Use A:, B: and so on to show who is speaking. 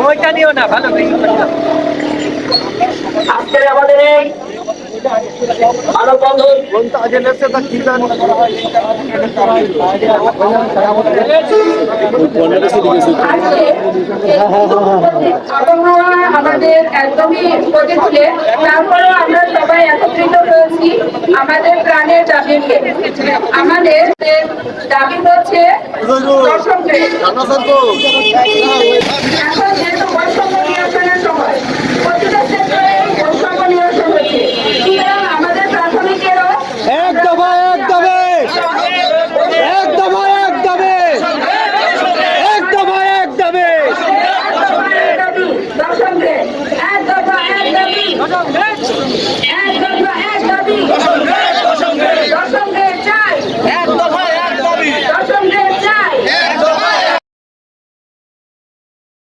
A: ওইটা নিও না ভালো
B: আমাদের এই
C: আজকে আবহাওয়া আমাদের একদমই তারপরেও আমরা সবাই একত্রিত হয়েছি। আমাদের প্রাণের দাবি আমাদের দাবি হচ্ছে এখন সময় আমাদের